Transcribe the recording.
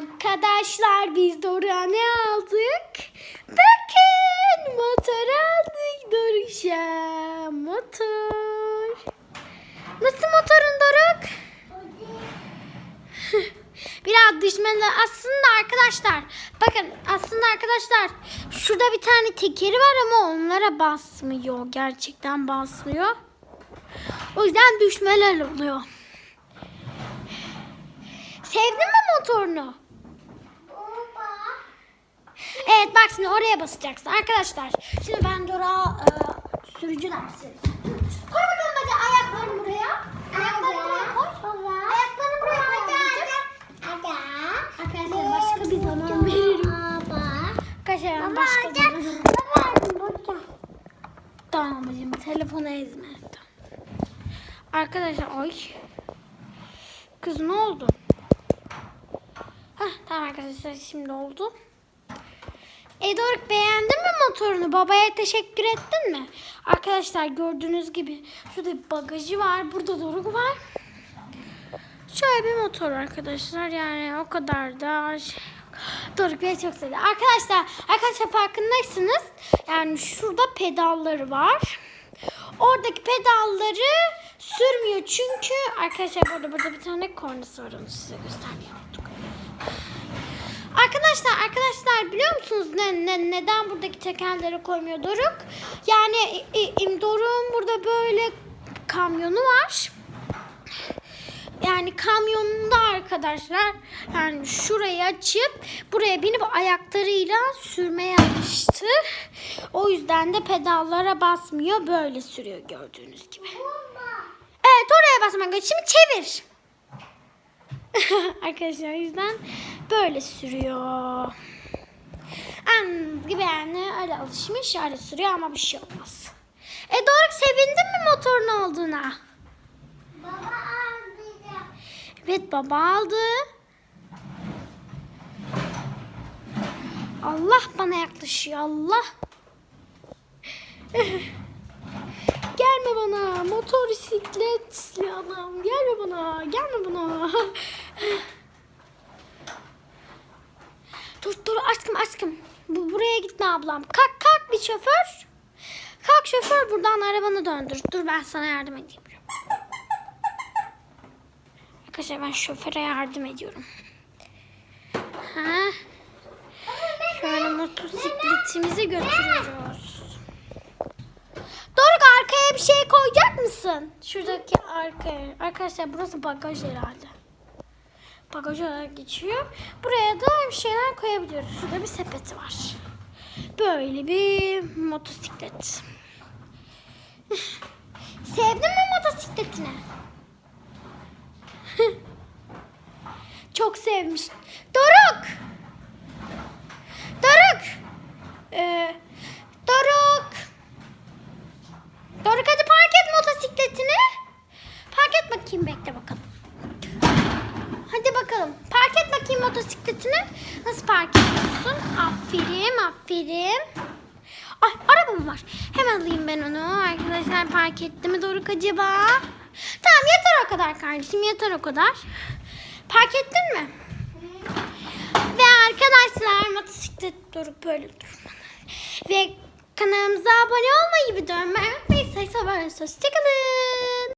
Arkadaşlar biz Doruk'a ne aldık? Bakın motor aldık Doruk'a. Motor. Nasıl motorun Doruk? Biraz düşmeli. Aslında arkadaşlar bakın aslında arkadaşlar şurada bir tane tekeri var ama onlara basmıyor. Gerçekten basmıyor. O yüzden düşmeler oluyor. Sevdin mi motorunu? Evet bak şimdi oraya basacaksın arkadaşlar. Şimdi ben Dora e, sürücü dersi. Koy bakalım hadi ayaklarını buraya. Ayaklarını buraya koy. Ayaklarını buraya koy. Arkadaşlar başka bir zaman veririm. Arkadaşlar ben başka zaman. Tamam babacığım telefonu ezme. Arkadaşlar ay. Kız ne oldu? Hah tamam arkadaşlar şimdi oldu. E Doruk beğendin mi motorunu? Babaya teşekkür ettin mi? Arkadaşlar gördüğünüz gibi şurada bir bagajı var. Burada Doruk var. Şöyle bir motor arkadaşlar. Yani o kadar da şey. Doruk beni çok sevdi. Arkadaşlar, arkadaşlar farkındaysanız yani şurada pedalları var. Oradaki pedalları sürmüyor çünkü arkadaşlar burada burada bir tane kornası var onu size göstermeyi unuttuk. Arkadaşlar arkadaşlar biliyor musunuz ne, ne, neden buradaki tekerleri koymuyor Doruk? Yani e, Doruk'un burada böyle kamyonu var. Yani kamyonunda arkadaşlar yani şurayı açıp buraya binip ayaklarıyla sürmeye alıştı. O yüzden de pedallara basmıyor. Böyle sürüyor gördüğünüz gibi. Evet oraya basmak gerekiyor. Şimdi çevir. arkadaşlar o yüzden böyle sürüyor. Anladığınız gibi yani öyle alışmış öyle sürüyor ama bir şey olmaz. E Doruk sevindin mi motorun olduğuna? Evet baba aldı. Allah bana yaklaşıyor Allah. Gelme bana motosikletli adam gelme bana gelme bana. dur dur aşkım aşkım bu buraya gitme ablam. Kalk kalk bir şoför. Kalk şoför buradan arabanı döndür. Dur ben sana yardım edeyim. Arkadaşlar ben şoföre yardım ediyorum. Ha. Şöyle motosikletimizi götürüyoruz. Bir şey koyacak mısın? Şuradaki arkaya. Arkadaşlar burası bagaj herhalde. Bagaj olarak geçiyor. Buraya da bir şeyler koyabiliyoruz. Şurada bir sepeti var. Böyle bir motosiklet. Sevdin mi motosikletini? Çok sevmiş. Doruk! Ee, Doruk! Doruk hadi park et motosikletini. Park et bakayım bekle bakalım. Hadi bakalım. Park et bakayım motosikletini. Nasıl park ediyorsun? Aferin, aferin. Ay arabam var. Hemen alayım ben onu. Arkadaşlar park etti mi Doruk acaba? Tamam yeter o kadar kardeşim yeter o kadar. Park ettin mi? Ve arkadaşlar motosiklet durup böyle durmalı. Ve kanalımıza abone olmayı, video beğenmeyi, sayısa böyle hoşçakalın.